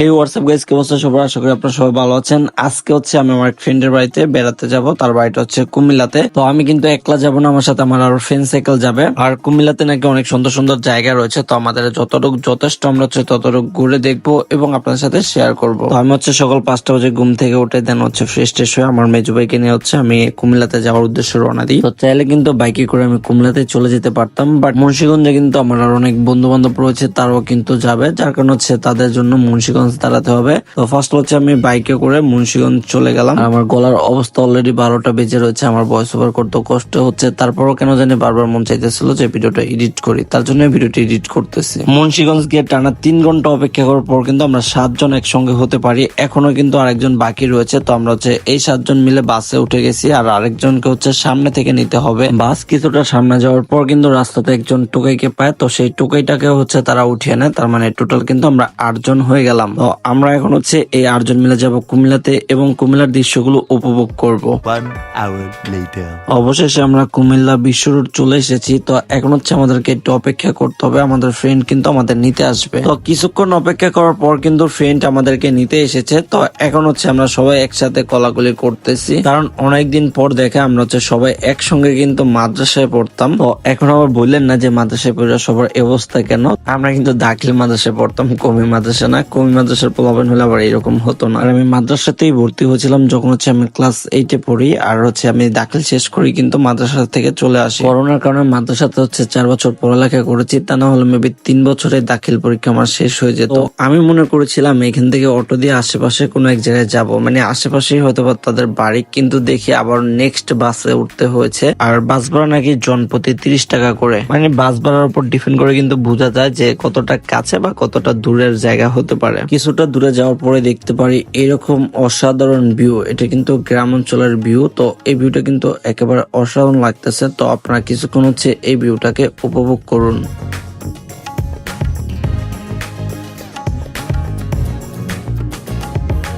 হে WhatsApp guys কি অবস্থা সবার আশা করি আপনারা সবাই ভালো আছেন। আজকে হচ্ছে আমি আমার ফ্রেন্ডের বাড়িতে বেড়াতে যাব। তার বাড়িটা হচ্ছে কুমিল্লাতে। তো আমি কিন্তু একলা যাব না, আমার সাথে আমার আরও ফ্রেন্ড সাইকেল যাবে। আর কুমিল্লাতে নাকি অনেক সুন্দর সুন্দর জায়গা রয়েছে। তো আমাদের যতটুকু যথেষ্ট আমরা হচ্ছে ততটুকু ঘুরে দেখব এবং আপনাদের সাথে শেয়ার করব। তো আমি হচ্ছে সকাল পাঁচটা বাজে ঘুম থেকে উঠে দেন হচ্ছে ফ্রেশ ট্রেশ হয়ে আমার মেজু ভাইকে নিয়ে হচ্ছে আমি কুমিল্লাতে যাওয়ার উদ্দেশ্যে রওনা দিই। তো চাইলে কিন্তু বাইকে করে আমি কুমিল্লাতে চলে যেতে পারতাম। বাট মুন্সিগঞ্জে কিন্তু আমার আর অনেক বন্ধু বান্ধব রয়েছে, তারাও কিন্তু যাবে। যার কারণে হচ্ছে তাদের জন্য মুন্সিগঞ্জ দাঁড়াতে হবে। তো ফার্স্ট হচ্ছে আমি বাইকে করে মুন্সিগঞ্জ চলে গেলাম। আমার গলার অবস্থা অলরেডি বারোটা বেজে রয়েছে, আমার ভয়েস ওভার করতে কষ্ট হচ্ছে। তারপরও কেন জানি বারবার মন চাইতেছিল যে ভিডিওটা এডিট করি, তার জন্য ভিডিওটি এডিট করতেছি। মুন্সিগঞ্জ গিয়ে টানা তিন ঘণ্টা অপেক্ষা করার পর কিন্তু আমরা সাতজন একসঙ্গে হতে পারি। এখনও কিন্তু আরেকজন বাকি রয়েছে, তো আমরা হচ্ছে এই সাতজন মিলে বাসে উঠে গেছি। আর আরেকজনকে হচ্ছে সামনে থেকে নিতে হবে। বাস কিছুটা সামনে যাওয়ার পর কিন্তু রাস্তাতে একজন টোকাইকে পায়, তো সেই টোকাইটাকে হচ্ছে তারা উঠিয়ে নেয়। তার মানে টোটাল কিন্তু আমরা আটজন হয়ে গেলাম। তো আমরা এখন হচ্ছে এই আটজন মিলে যাব কুমিল্লাতে এবং কুমিল্লার দৃশ্যগুলো উপভোগ করব। One hour later. অবশেষে আমরা কুমিল্লা বিশ্ব রোড চলে এসেছি। তো এখন হচ্ছে আমাদেরকে একটু অপেক্ষা করতে হবে। আমাদের ফ্রেন্ড কিন্তু আমাদের নিতে আসবে। তো কিছুক্ষণ অপেক্ষা করার পর কিন্তু ফ্রেন্ড আমাদেরকে নিতে এসেছে। তো এখন হচ্ছে আমরা সবাই একসাথে কলাকলি করতেছি। কারণ অনেকদিন পর দেখে আমরা হচ্ছে সবাই একসঙ্গে কিন্তু মাদ্রাসায় পড়তাম। তো এখন আবার বললেন না যে মাদ্রাসায় পড়ে সবার অবস্থা কেন? আমরা কিন্তু দাখিল মাদ্রাসায় পড়তাম। কমি মাদ্রাসা না কমি মাদ্রাসার প্রলোভন হলে আবার এরকম হতো না। আর আমি মাদ্রাসাতেই ভর্তি হয়েছিলাম যখন হচ্ছে আমি ক্লাস এইটে পড়ি আর হচ্ছে আমি দাখিল শেষ করি কিন্তু মাদ্রাসা থেকে চলে আসি। করোনার কারণে মাদ্রাসাতে হচ্ছে চার বছর পড়ালেখা করেছি তা না হলে মেবি তিন বছরে দাখিল পরীক্ষা আমার শেষ হয়ে যেত। আমি মনে করেছিলাম এখান থেকে অটো দিয়ে আশেপাশে কোনো এক জায়গায় যাব। মানে আশেপাশেই হয়তো বা তাদের বাড়ি কিন্তু দেখি আবার নেক্সট বাসে উঠতে হয়েছে। আর বাস ভাড়া নাকি জনপ্রতি তিরিশ টাকা করে। মানে বাস ভাড়ার উপর ডিপেন্ড করে কিন্তু বোঝা যায় যে কতটা কাছে বা কতটা দূরের জায়গা হতে পারে। কিছুটা দূরে যাওয়ার পরে দেখতে পারি এরকম অসাধারণ ভিউ এটা কিন্তু গ্রাম অঞ্চলের ভিউ তো এই ভিউটা কিন্তু একেবারে অসাধারণ লাগতেছে। তো আপনারা কিছুক্ষণ হচ্ছে এই ভিউটাকে উপভোগ করুন।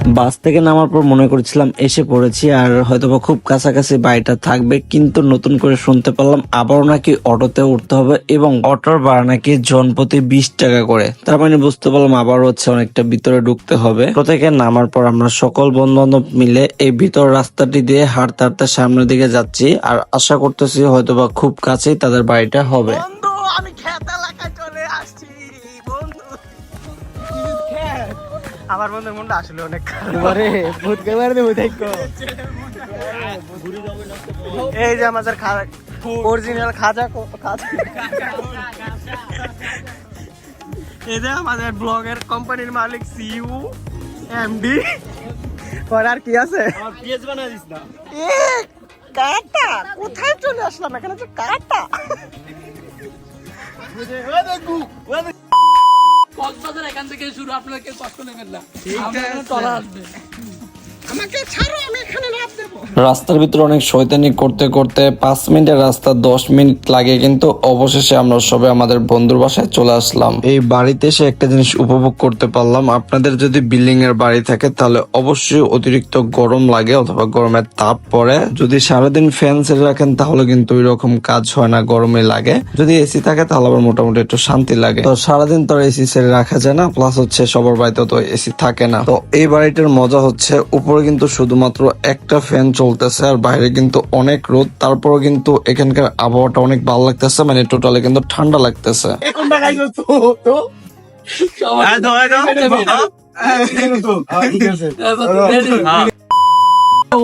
বাস থেকে নামার পর মনে করেছিলাম এসে পড়েছি আর হয়তোবা খুব কাছাকাছি বাড়িটা থাকবে, কিন্তু নতুন করে শুনতে পারলাম আবারও নাকি অটোতে উঠতে হবে এবং অটোর ভাড়া নাকি জনপ্রতি বিশ টাকা করে। তার মানে বুঝতে পারলাম আবার হচ্ছে অনেকটা ভিতরে ঢুকতে হবে। থেকে নামার পর আমরা সকল বন্ধু বান্ধব মিলে এই ভিতর রাস্তাটি দিয়ে হাঁটতে হাঁটতে সামনের দিকে যাচ্ছি আর আশা করতেছি হয়তোবা খুব কাছেই তাদের বাড়িটা হবে। আমি খেত আমার বন্ধু মনটা আসলে অনেক এবারে ভূত কেবারে এই যে আমাদের অরিজিনাল খাজা এই যে আমাদের ব্লগের কোম্পানির মালিক সিইও এমডি পর আর কি আছে? এ, কাটা। কোথায় চলে আসলাম? এখানে যে কাটা। কক্সবাজার এখান থেকে শুরু আপনারা কেউ কষ্ট নেবেন না। টলা আসবে আমাকে ছাড়ো আমি এখানে লাভ দেবো। রাস্তার ভিতরে অনেক শয়তানি করতে করতে পাঁচ মিনিটের রাস্তা দশ মিনিট লাগে কিন্তু অবশেষে আমরা সবাই আমাদের বন্ধুর বাসায় চলে আসলাম। এই বাড়িতে এসে একটা জিনিস উপভোগ করতে পারলাম। আপনাদের যদি বিল্ডিং এর বাড়ি থাকে তাহলে অবশ্যই অতিরিক্ত গরম লাগে অথবা গরমের তাপ পড়ে। যদি সারাদিন ফ্যান ছেড়ে রাখেন তাহলে কিন্তু ওই রকম কাজ হয় না গরমে লাগে। যদি এসি থাকে তাহলে আবার মোটামুটি একটু শান্তি লাগে। তো সারাদিন তো এসি ছেড়ে রাখা যায় না প্লাস হচ্ছে সবার বাড়িতে তো এসি থাকে না। তো এই বাড়িটার মজা হচ্ছে উপরে কিন্তু শুধুমাত্র একটা ফ্যান চলতেছে আর বাইরে কিন্তু অনেক রোদ। তারপরও কিন্তু এখানকার আবহাওয়াটা অনেক ভালো লাগতেছে মানে টোটালে কিন্তু ঠান্ডা লাগতেছে।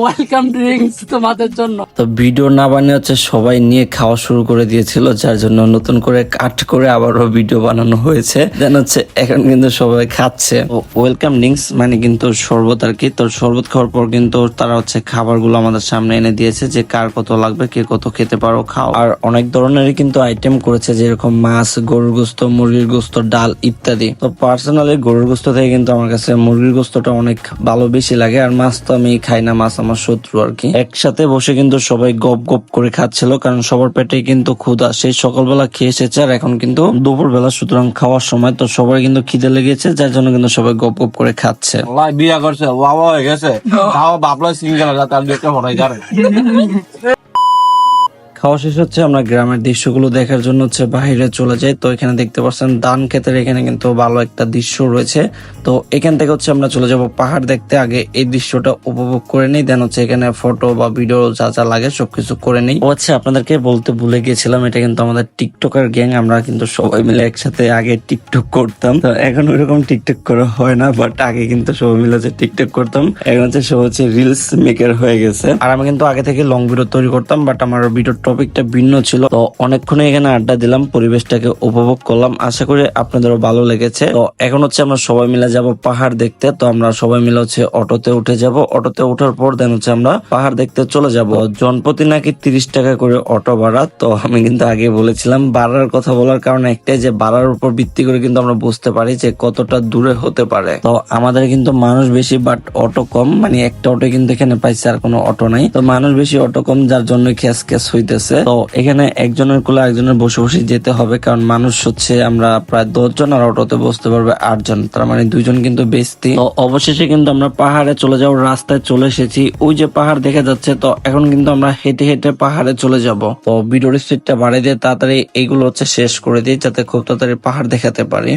ওয়েলকাম ড্রিঙ্কস তোমাদের জন্য। তো ভিডিও না বানিয়ে হচ্ছে সবাই নিয়ে খাওয়া শুরু করে দিয়েছিল যার জন্য নতুন করে কাট করে আবারও ভিডিও বানানো হয়েছে। দেন হচ্ছে এখন কিন্তু সবাই খাচ্ছে। ওয়েলকাম ড্রিঙ্কস মানে কিন্তু শরবত আর কি। তো শরবত খাওয়ার পর কিন্তু তারা হচ্ছে খাবারগুলো আমাদের সামনে এনে দিয়েছে যে কার কত লাগবে কে কত খেতে পারো খাও। আর অনেক ধরনেরই কিন্তু আইটেম করেছে যেরকম মাছ গরুর গোস্ত মুরগির গোস্ত ডাল ইত্যাদি। তো পার্সোনালি গরুর গোস্ত থেকে কিন্তু আমার কাছে মুরগির গোস্তটা অনেক ভালো বেশি লাগে। আর মাছ তো আমি খাই না মাছ আমার শত্রু আর কি। একসাথে বসে কিন্তু সবাই গপ গপ করে খাচ্ছিল কারণ সবার পেটে কিন্তু ক্ষুধা। সেই সকালবেলা খেয়ে এসেছে আর এখন কিন্তু দুপুর বেলা সুতরাং খাওয়ার সময় তো সবাই কিন্তু খিদে লেগেছে যার জন্য কিন্তু সবাই গপ গপ করে খাচ্ছে। লাই বিয়া করছে বাবা হয়ে গেছে। তাও বাপলা সিঙ্গেল তার দেখতে মনে হয় খাওয়া শেষ হচ্ছে, আমরা গ্রামের দৃশ্যগুলো দেখার জন্য হচ্ছে বাইরে চলে যাই। তো এখানে দেখতে পাচ্ছেন, ধান ক্ষেতের এখানে কিন্তু ভালো একটা দৃশ্য রয়েছে। তো এখান থেকে হচ্ছে আমরা চলে যাব পাহাড় দেখতে। আগে এই দৃশ্যটা উপভোগ করে নিই, দেন হচ্ছে এখানে ফটো বা ভিডিও যা যা লাগে সবকিছু করে নিই। ও আচ্ছা আপনাদেরকে বলতে ভুলে গিয়েছিলাম এটা কিন্তু আমাদের টিকটকার গ্যাং, আমরা কিন্তু সবাই মিলে একসাথে আগে টিকটক করতাম। তো এখন ওইরকম টিকটক করা হয় না বাট আগে কিন্তু সবাই মিলে হচ্ছে টিকটক করতাম। এখন হচ্ছে সব হচ্ছে রিলস মেকার হয়ে গেছে। আর আমি কিন্তু আগে থেকে লং ভিডিও তৈরি করতাম বাট আমার ভিডিওর টপিকটা ভিন্ন ছিল। তো অনেকক্ষণ এখানে আড্ডা দিলাম, পরিবেশটাকে উপভোগ করলাম। আশা করি আপনাদেরও ভালো লেগেছে। তো এখন হচ্ছে আমরা সবাই মিলে যাব পাহাড় দেখতে। তো আমরা সবাই মিলে হচ্ছে অটোতে উঠে যাব। অটোতে ওঠার পর দেন হচ্ছে আমরা পাহাড় দেখতে চলে যাব। জনপ্রতি নাকি তিরিশ টাকা করে অটো ভাড়া? তো আমি কিন্তু আগে বলেছিলাম ভাড়ার কথা বলার কারণ একটাই যে ভাড়ার উপর ভিত্তি করে কিন্তু আমরা বুঝতে পারি যে কতটা দূরে হতে পারে। তো আমাদের কিন্তু মানুষ বেশি বাট অটো কম। মানে একটা অটো কিন্তু এখানে পাইছে আর কোনো অটো নাই। তো মানুষ বেশি অটো কম, যার জন্য খেস খেস হইতেছে। তো এখানে একজনের কোলে একজনের বসে বসে যেতে হবে, কারণ মানুষ হচ্ছে আমরা প্রায় দশ জন আর অটোতে বসতে পারবে আটজন, তার মানে দুইজন কিন্তু বেশি তো অবশেষে কিন্তু আমরা পাহাড়ে চলে যাওয়ার রাস্তায় চলে এসেছি। ওই যে পাহাড় দেখা যাচ্ছে, তো এখন কিন্তু আমরা হেঁটে হেঁটে পাহাড়ে চলে যাব। তো ভিডিওর স্পিডটা বাড়িয়ে দিয়ে তাড়াতাড়ি এগুলো হচ্ছে শেষ করে দিই, যাতে খুব তাড়াতাড়ি পাহাড় দেখাতে পারি।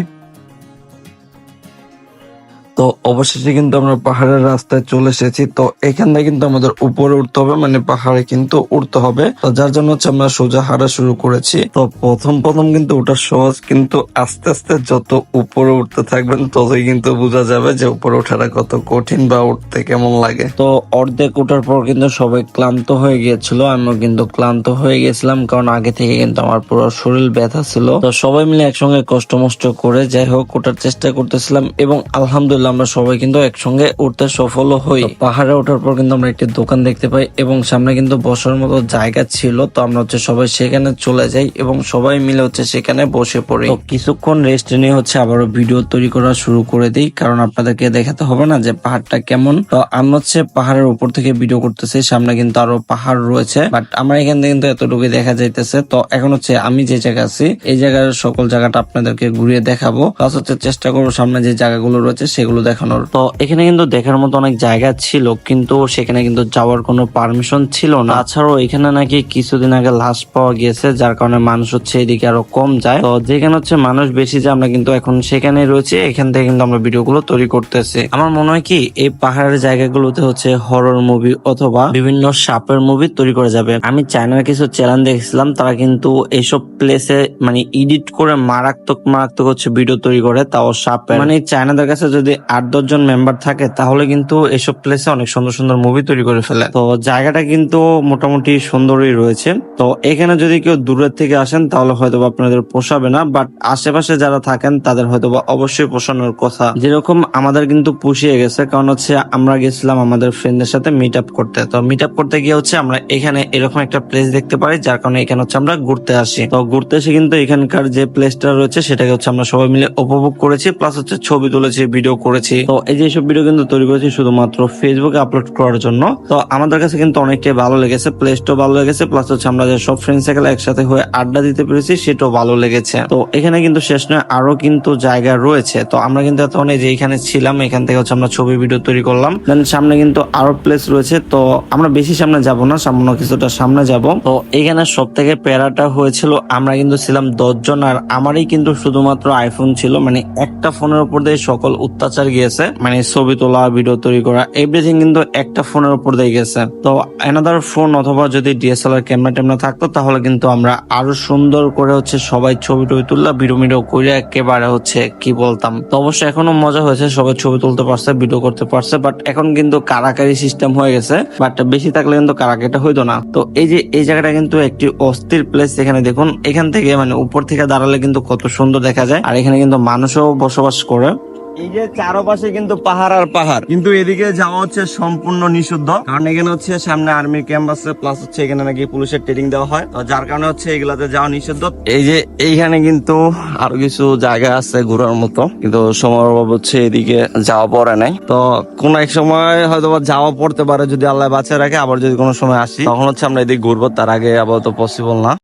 তো অবশেষে কিন্তু আমরা পাহাড়ের রাস্তায় চলে এসেছি। তো এখান থেকে কিন্তু আমাদের উপরে উঠতে হবে মানে পাহাড়ে কিন্তু উঠতে হবে। তো যার জন্য হচ্ছে আমরা সোজা হাঁটা শুরু করেছি। তো প্রথম প্রথম কিন্তু ওটা সহজ, কিন্তু আস্তে আস্তে যত উপরে উঠতে থাকবেন, ততই কিন্তু বোঝা যাবে যে উপরে ওঠাটা কত কঠিন বা উঠতে কেমন লাগে। তো অর্ধেক ওঠার পর কিন্তু সবাই ক্লান্ত হয়ে গিয়েছিল। আমিও কিন্তু ক্লান্ত হয়ে গেছিলাম কারণ আগে থেকে কিন্তু আমার পুরো শরীর ব্যথা ছিল। তো সবাই মিলে একসঙ্গে কষ্ট মষ্ট করে যাই হোক, ওঠার চেষ্টা করতেছিলাম এবং আলহামদুলিল্লাহ আমরা সবাই কিন্তু একসঙ্গে উঠতে সফল হই। পাহাড়ে ওঠার পর কিন্তু আমরা একটি দোকান দেখতে পাই এবং সামনে কিন্তু বসার মতো জায়গা ছিল তো আমরা হচ্ছে সবাই সেখানে চলে যাই এবং সবাই মিলে হচ্ছে সেখানে বসে পড়ি। তো কিছুক্ষণ রেস্ট নিয়ে হচ্ছে আবারও ভিডিও তৈরি করা শুরু করে দিই কারণ আপনাদেরকে দেখাতে হবে না যে পাহাড়টা কেমন। তো আমি হচ্ছে পাহাড়ের উপর থেকে ভিডিও করতেছি সামনে কিন্তু আরও পাহাড় রয়েছে বাট আমার এখান থেকে কিন্তু এতটুকু দেখা যাইতেছে। তো এখন হচ্ছে আমি যে জায়গা আছি এই জায়গার সকল জায়গাটা আপনাদেরকে ঘুরিয়ে দেখাবো। প্লাস হচ্ছে চেষ্টা করব সামনে যে জায়গাগুলো রয়েছে সেগুলো দেখানোর। তো এখানে কিন্তু দেখার মতো অনেক জায়গা ছিল, কিন্তু সেখানে কিন্তু যাওয়ার কোনো পারমিশন ছিল না। তাছাড়াও এখানে নাকি কিছুদিন আগে লাশ পাওয়া গেছে যার কারণে মানুষ হচ্ছে এদিকে আরও কম যায়। তো যেখানে হচ্ছে মানুষ বেশি যায়, আমরা কিন্তু এখন সেখানে রয়েছে। এখান থেকে কিন্তু আমরা ভিডিওগুলো তৈরি করতেছি। আমার মনে হয় কি, এই পাহাড়ের জায়গাগুলোতে হচ্ছে হরর মুভি অথবা বিভিন্ন সাপের মুভি তৈরি করা যাবে। আমি চায়নার কিছু চ্যানেল দেখছিলাম, তারা কিন্তু এইসব প্লেসে মানে এডিট করে মারাত্মক মারাত্মক হচ্ছে ভিডিও তৈরি করে, তাও সাপের। মানে চায়নাদের কাছে যদি আট দশ জন মেম্বার থাকে, তাহলে কিন্তু এসব প্লেসে অনেক সুন্দর সুন্দর মুভি তৈরি করে ফেলে। তো জায়গাটা কিন্তু মোটামুটি সুন্দরই রয়েছে। তো এখানে যদি কেউ দূরের থেকে আসেন, তাহলে হয়তো আপনাদের পোষাবে না বাট আশেপাশে যারা থাকেন, তাদের হয়তো অবশ্যই পোষানোর কথা। যেরকম আমাদের কিন্তু পুষিয়ে গেছে, কারণ হচ্ছে আমরা গেছিলাম আমাদের ফ্রেন্ডদের সাথে মিট আপ করতে। তো মিট আপ করতে গিয়ে হচ্ছে আমরা এখানে এরকম একটা প্লেস দেখতে পারি যার কারণে এখানে হচ্ছে আমরা ঘুরতে আসি। তো ঘুরতে এসে কিন্তু এখানকার যে প্লেসটা রয়েছে, সেটাকে হচ্ছে আমরা সবাই মিলে উপভোগ করেছি প্লাস হচ্ছে ছবি তুলেছি ভিডিও করেছি। তো এই যে সব ভিডিও কিন্তু তৈরি করেছি শুধুমাত্র ফেসবুকে আপলোড করার জন্য। তো আমাদের কাছে কিন্তু অনেকটাই ভালো লেগেছে প্লেসটাও ভালো লেগেছে প্লাস হচ্ছে আমরা যে সব ফ্রেন্ড সার্কেল একসাথে হয়ে আড্ডা দিতে পেরেছি, সেটাও ভালো লেগেছে। তো এখানে কিন্তু শেষ নয়, আরও কিন্তু জায়গা রয়েছে। তো আমরা কিন্তু এতক্ষণ যে এখানে ছিলাম, এখান থেকে হচ্ছে আমরা ছবি ভিডিও তৈরি করলাম। দেন সামনে কিন্তু আরও প্লেস রয়েছে, তো আমরা বেশি সামনে যাব না, সামান্য কিছুটা সামনে যাব। তো এখানে সব থেকে প্যারাটা হয়েছিল, আমরা কিন্তু ছিলাম দশজন, আর আমারই কিন্তু শুধুমাত্র আইফোন ছিল মানে একটা ফোনের উপর দিয়ে সকল অত্যাচার গিয়েছে মানে ছবি তোলা ভিডিও তৈরি করা এভরিথিং কিন্তু একটা ফোনের উপর দিয়ে গেছে তো এনাদার ফোন অথবা যদি ডিএসএলআর ক্যামেরা ট্যামেরা থাকতো, তাহলে কিন্তু আমরা আরও সুন্দর করে হচ্ছে সবাই ছবি টবি তুললাম ভিডিও মিডিও করে একেবারে হচ্ছে কি বলতাম। তো অবশ্যই এখনও মজা হয়েছে, সবাই ছবি তুলতে পারছে ভিডিও করতে পারছে বাট এখন কিন্তু কারাকারি সিস্টেম হয়ে গেছে বাট বেশি থাকলে কিন্তু কারাকারিটা হইতো না। তো এই যে, এই জায়গাটা কিন্তু একটি অস্থির প্লেস এখানে দেখুন, এখান থেকে মানে উপর থেকে দাঁড়ালে কিন্তু কত সুন্দর দেখা যায়, আর এখানে কিন্তু মানুষও বসবাস করে। এই যে চারপাশে কিন্তু পাহাড় আর পাহাড়। কিন্তু এদিকে যাওয়া হচ্ছে সম্পূর্ণ নিষিদ্ধ। কারণ এখানে হচ্ছে সামনে আর্মির ক্যাম্প আছে প্লাস হচ্ছে এখানে নাকি পুলিশের ট্রেনিং দেওয়া হয়। তো যার কারণে হচ্ছে এগুলাতে যাওয়া নিষিদ্ধ। এই যে এইখানে কিন্তু আরও কিছু জায়গা আছে ঘোরার মতো। কিন্তু সময়ের অভাব হচ্ছে এদিকে যাওয়া পড়ে নাই। তো কোন এক সময় হয়তো যাওয়া পড়তে পারে যদি আল্লাহ বাঁচিয়ে রাখে। আবার যদি কোনো সময় আসি, তখন হচ্ছে আমরা এদিকে ঘুরবো। তার আগে আপাতত পসিবল না।